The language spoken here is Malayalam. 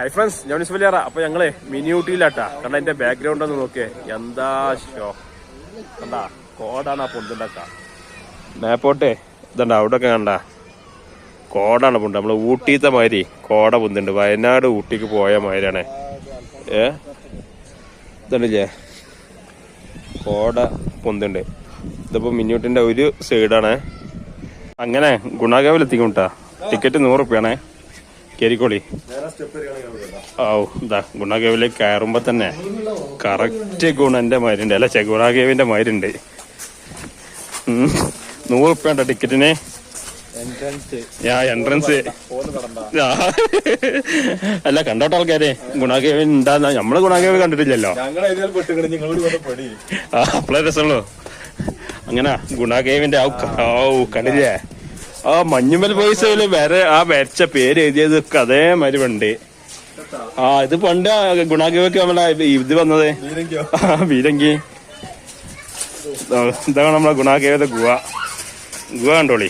ഹൈ ഫ്രണ്ട്സ് ഞാൻ വലിയാറ. അപ്പൊ ഞങ്ങളെ മിനി ഊട്ടിയിലാട്ടാ. കാരണം അതിന്റെ ബാക്ക്ഗ്രൗണ്ട് ഒന്ന് നോക്കിയേ. എന്താ ഷോ എന്താ കോടാണ് ആ പൊന്തുണ്ടാക്ക. മേപ്പോട്ടെ ഇതണ്ട അവിടെ ഒക്കെ കണ്ട. കോടാണ് പൊന്ത്. നമ്മൾ ഊട്ടിത്തെ മാതിരി കോട പൊന്തുണ്ട്. വയനാട് ഊട്ടിക്ക് പോയ മാതിരിയാണ്. ഏ? ഇതുണ്ടല്ലേ? കോട പൊന്തുണ്ട്. ഇതിപ്പോ മിനിയൂട്ടിന്റെ ഒരു സൈഡാണ് അങ്ങനെ ഗുണാകാവിൽ എത്തിക്കും കേട്ടാ ടിക്കറ്റ് നൂറ് റുപ്യാണേ. കേരിക്കോളി ഓ ഇതാ ഗുണാഗേവിലേക്ക് കയറുമ്പോ തന്നെ കറക്റ്റ് ഗുണന്റെ മാരുണ്ട് അല്ല ചെ ഗുണാകേവിന്റെ മാരുണ്ട് ഉം. നൂറ് റുപ്യ ടിക്കറ്റിന് എൻട്രൻസ്. അല്ല കണ്ടോട്ടോ ആൾക്കാരെ? ഗുണാകേവൻ ഉണ്ടാകുന്ന നമ്മൾ ഗുണാകേവ് കണ്ടിട്ടില്ലല്ലോ. അപ്പളേ രസമുള്ളൂ അങ്ങനെ ക- ഔ കണ്ടില്ലേ? ആ മഞ്ഞുമൽ ബോയ്സ് വരെ ആ വരച്ച പേര് എഴുതിയതൊക്കെ അതേമാതിരി പണ്ട്. ആ ഇത് പണ്ട് ഗുണാഗിവൊക്കെ നമ്മളെ ഇത് വന്നത്. വീരങ്കി. ഇതാണ് നമ്മളെ ഗുണാകേവത്തെ ഗുഹ ഗുഹ കണ്ടോളി.